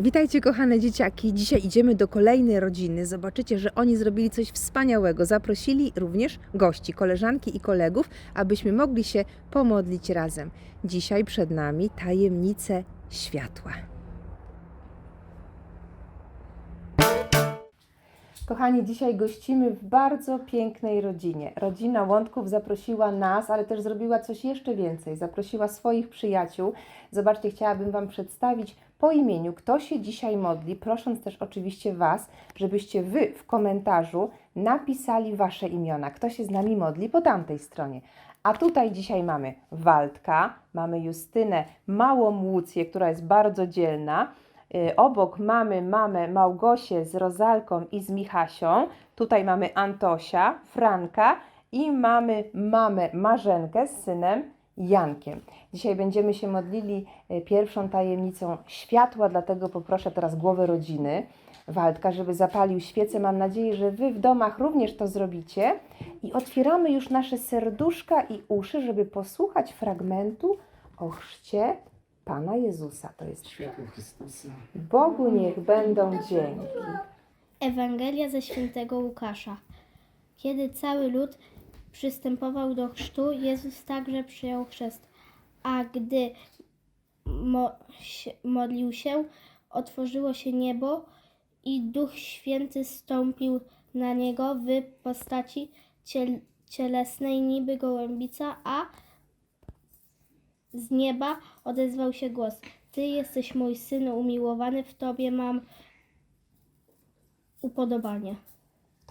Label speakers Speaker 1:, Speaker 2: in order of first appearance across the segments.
Speaker 1: Witajcie kochane dzieciaki. Dzisiaj idziemy do kolejnej rodziny. Zobaczycie, że oni zrobili coś wspaniałego. Zaprosili również gości, koleżanki i kolegów, abyśmy mogli się pomodlić razem. Dzisiaj przed nami tajemnice światła. Kochani, dzisiaj gościmy w bardzo pięknej rodzinie. Rodzina Łądków zaprosiła nas, ale też zrobiła coś jeszcze więcej. Zaprosiła swoich przyjaciół. Zobaczcie, chciałabym Wam przedstawić po imieniu, kto się dzisiaj modli, prosząc też oczywiście Was, żebyście Wy w komentarzu napisali Wasze imiona. Kto się z nami modli po tamtej stronie. A tutaj dzisiaj mamy Waldka, mamy Justynę Małą Łucję, która jest bardzo dzielna. Y, Obok mamy mamę Małgosię z Rozalką i z Michasią. Tutaj mamy Antosia, Franka i mamy mamę Marzenkę z synem Jankiem. Dzisiaj będziemy się modlili y, pierwszą tajemnicą światła, dlatego poproszę teraz głowę rodziny Waldka, żeby zapalił świecę. Mam nadzieję, że Wy w domach również to zrobicie. I otwieramy już nasze serduszka i uszy, żeby posłuchać fragmentu o chrzcie Pana Jezusa. To jest
Speaker 2: Światło Chrystusa.
Speaker 1: Bogu niech będą dzięki.
Speaker 3: Ewangelia ze świętego Łukasza. Kiedy cały lud przystępował do chrztu, Jezus także przyjął chrzest. A gdy mo- modlił się, otworzyło się niebo i Duch Święty stąpił na niego w postaci ciel- cielesnej niby gołębica, a z nieba odezwał się głos. Ty jesteś mój syn umiłowany, w Tobie mam upodobanie.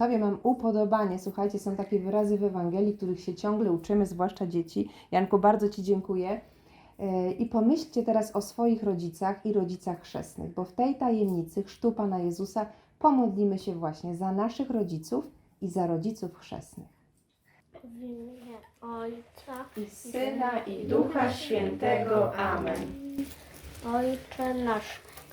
Speaker 1: Tobie mam upodobanie. Słuchajcie, są takie wyrazy w Ewangelii, których się ciągle uczymy, zwłaszcza dzieci. Janku, bardzo Ci dziękuję. Yy, I pomyślcie teraz o swoich rodzicach i rodzicach chrzestnych, bo w tej tajemnicy chrztu Pana Jezusa pomodlimy się właśnie za naszych rodziców i za rodziców chrzestnych.
Speaker 3: W imię Ojca
Speaker 1: I
Speaker 4: Syna i Ducha Świętego. Amen.
Speaker 3: Ojcze nasz,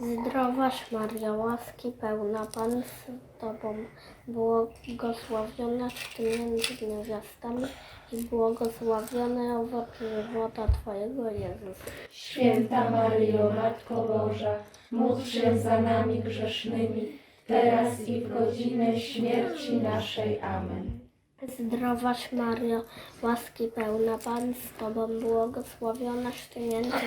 Speaker 3: Zdrowaś Maria, łaski pełna, Pan z Tobą, błogosławionaś Ty między niewiastami i błogosławiony owoc żywota Twojego Jezus.
Speaker 4: Święta Maryjo, Matko Boża, módl się za nami grzesznymi, teraz i w godzinę śmierci naszej. Amen.
Speaker 3: Zdrowaś Mario, łaski pełna, Pan z Tobą, błogosławionaś Ty między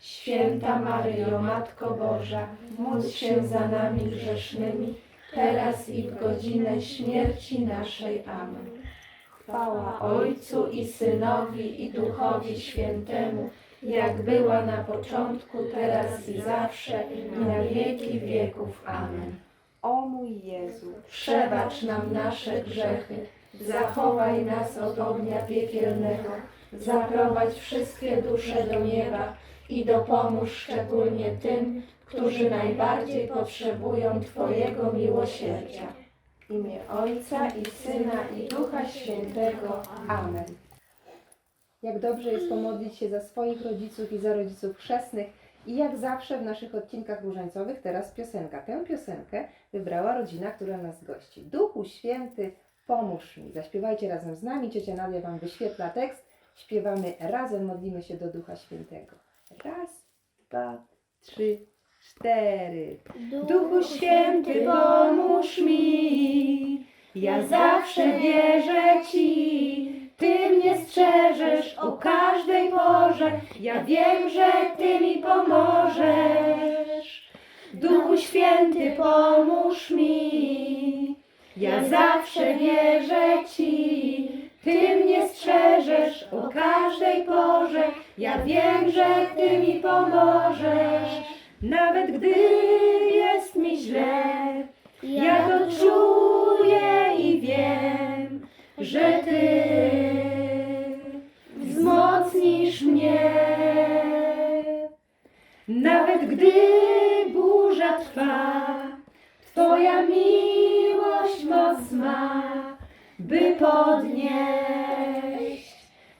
Speaker 4: Święta Maryjo, Matko Boża, módl się za nami grzesznymi, teraz i w godzinę śmierci naszej. Amen. Chwała Ojcu i Synowi i Duchowi Świętemu, jak była na początku, teraz i zawsze, i na wieki wieków. Amen.
Speaker 1: O mój Jezu,
Speaker 4: Przebacz nam nasze grzechy, zachowaj nas od ognia piekielnego, zaprowadź wszystkie dusze do nieba i dopomóż szczególnie tym, którzy najbardziej potrzebują Twojego miłosierdzia.
Speaker 1: w imię Ojca i Syna i Ducha Świętego. Amen. Jak dobrze jest pomodlić się za swoich rodziców i za rodziców chrzestnych. I jak zawsze w naszych odcinkach różańcowych teraz piosenka. Tę piosenkę wybrała rodzina, która nas gości. Duchu Święty, pomóż mi. Zaśpiewajcie razem z nami. Ciocia Nadia Wam wyświetla tekst. Śpiewamy razem, modlimy się do Ducha Świętego. Raz, dwa, trzy, cztery. Duchu Święty, pomóż mi. Ja zawsze wierzę Ci. Ty mnie strzeżesz o każdej porze. Ja wiem, że Ty mi pomożesz. Duchu Święty, pomóż mi. Ja zawsze wierzę Ci. Ty mnie strzeżesz o każdej porze. Ja wiem, że Ty mi pomożesz. Nawet gdy jest mi źle, ja to czuję by podnieść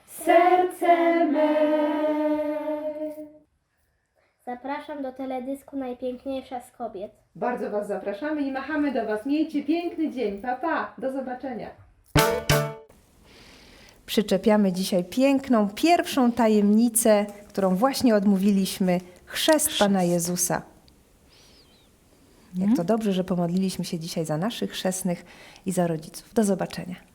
Speaker 1: serce me.
Speaker 3: Zapraszam do teledysku Najpiękniejsza z kobiet.
Speaker 1: Bardzo Was zapraszamy i machamy do Was. Miejcie piękny dzień. Pa, pa. Do zobaczenia. Przyczepiamy dzisiaj piękną, pierwszą tajemnicę, którą właśnie odmówiliśmy. Chrzest Pana Jezusa. Jak to dobrze, że pomodliliśmy się dzisiaj za naszych chrzestnych i za rodziców. Do zobaczenia.